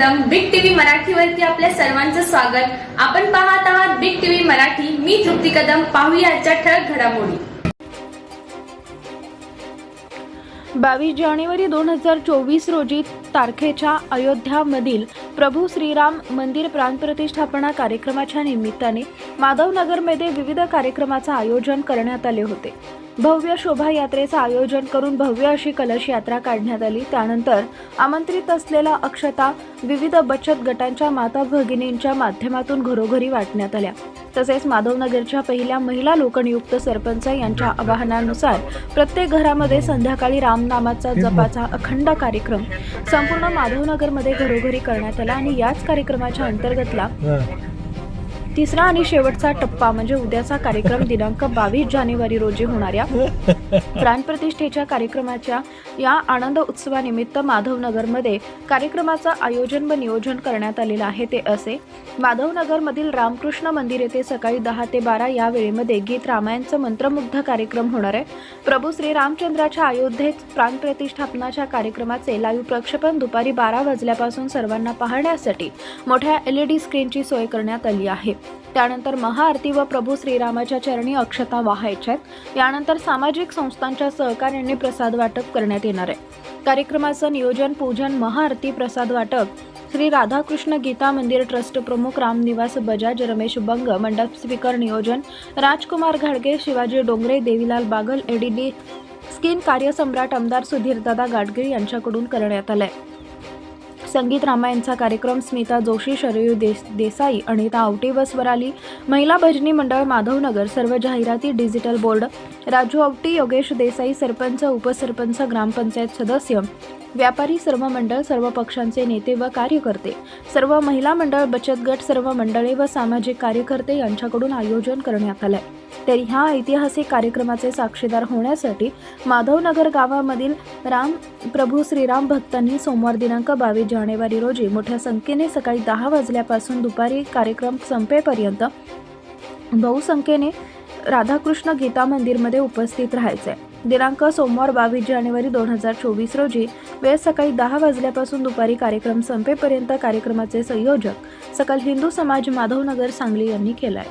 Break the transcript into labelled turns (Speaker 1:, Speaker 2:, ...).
Speaker 1: Big TV मराठीवरती आपल्या सर्वांचं स्वागत. आपण पाहत आहात बिग टीव्ही मराठी. मी तृप्ती कदम. पाहूया आजच्या ठळक घडामोडी.
Speaker 2: बावीस जानेवारी दोन हजार चोवीस रोजी तारखेच्या अयोध्यामधील प्रभू श्रीराम मंदिर प्राणप्रतिष्ठापना कार्यक्रमाच्या निमित्ताने माधवनगरमध्ये विविध कार्यक्रमाचं आयोजन करण्यात आले होते. भव्य शोभायात्रेचं आयोजन करून भव्य अशी कलश यात्रा काढण्यात आली. त्यानंतर आमंत्रित असलेल्या अक्षता विविध बचत गटांच्या माता भगिनींच्या माध्यमातून घरोघरी वाटण्यात आल्या. तसेच माधवनगरच्या पहिल्या महिला लोकनियुक्त सरपंच यांच्या आवाहनानुसार प्रत्येक घरामध्ये संध्याकाळी रामनामाचा जपाचा अखंड कार्यक्रम संपूर्ण माधवनगरमध्ये घरोघरी करण्यात आला आणि याच कार्यक्रमाच्या अंतर्गतला तिसरा आणि शेवटचा टप्पा म्हणजे उद्याचा कार्यक्रम दिनांक बावीस जानेवारी रोजी होणाऱ्या प्राणप्रतिष्ठेच्या कार्यक्रमाच्या या आनंद उत्सवानिमित्त माधवनगरमध्ये कार्यक्रमाचं आयोजन व नियोजन करण्यात आलेलं आहे ते असे. माधवनगरमधील रामकृष्ण मंदिर येथे सकाळी दहा ते बारा या वेळेमध्ये गीत रामायणचं मंत्रमुग्ध कार्यक्रम होणार आहे. प्रभू श्री रामचंद्राच्या अयोध्येत प्राणप्रतिष्ठापनाच्या कार्यक्रमाचे लाईव्ह प्रक्षेपण दुपारी बारा वाजल्यापासून सर्वांना पाहण्यासाठी मोठ्या एल ई डी स्क्रीनची सोय करण्यात आली आहे. त्यानंतर महाआरती व प्रभू श्रीरामाच्या चरणी अक्षता वाहायच्या आहेत. यानंतर सामाजिक संस्थांच्या सहकार्याने प्रसाद वाटप करण्यात येणार आहे. कार्यक्रमाचं नियोजन पूजन महाआरती प्रसाद वाटप श्री राधाकृष्ण गीता मंदिर ट्रस्ट प्रमुख रामनिवास बजाज रमेश बंग मंडप स्पीकर नियोजन राजकुमार घाडगे शिवाजी डोंगरे देवीलाल बागल एडीडी स्किन कार्यसम्राट आमदार सुधीरदादा गाडगीळ यांच्याकडून करण्यात आलं आहे संगीत रामायणचा कार्यक्रम स्मिता जोशी शरयू देस देसाई अनिता आवटे व स्वराली महिला भजनी मंडळ माधवनगर सर्व जाहिराती डिजिटल बोर्ड राजू आवटी योगेश देसाई सरपंच उपसरपंच ग्रामपंचायत सदस्य व्यापारी सर्व मंडळ सर्व पक्षांचे नेते व कार्यकर्ते सर्व महिला मंडळ बचत गट सर्व मंडळे व सामाजिक कार्यकर्ते यांच्याकडून आयोजन करण्यात आलंय. तर ह्या ऐतिहासिक कार्यक्रमाचे साक्षीदार होण्यासाठी माधवनगर गावामधील राम प्रभू श्रीराम भक्तांनी सोमवार दिनांक बावीस जानेवारी रोजी मोठ्या संख्येने सकाळी दहा वाजल्यापासून दुपारी कार्यक्रम संपेपर्यंत बहुसंख्येने राधाकृष्ण गीता मंदिरमध्ये उपस्थित राहायचे. दिनांक सोमवार बावीस जानेवारी दोन हजार चोवीस रोजी वेळ सकाळी दहा वाजल्यापासून दुपारी कार्यक्रम संपेपर्यंत कार्यक्रमाचे संयोजक सकल हिंदू समाज माधवनगर सांगली यांनी केलाय.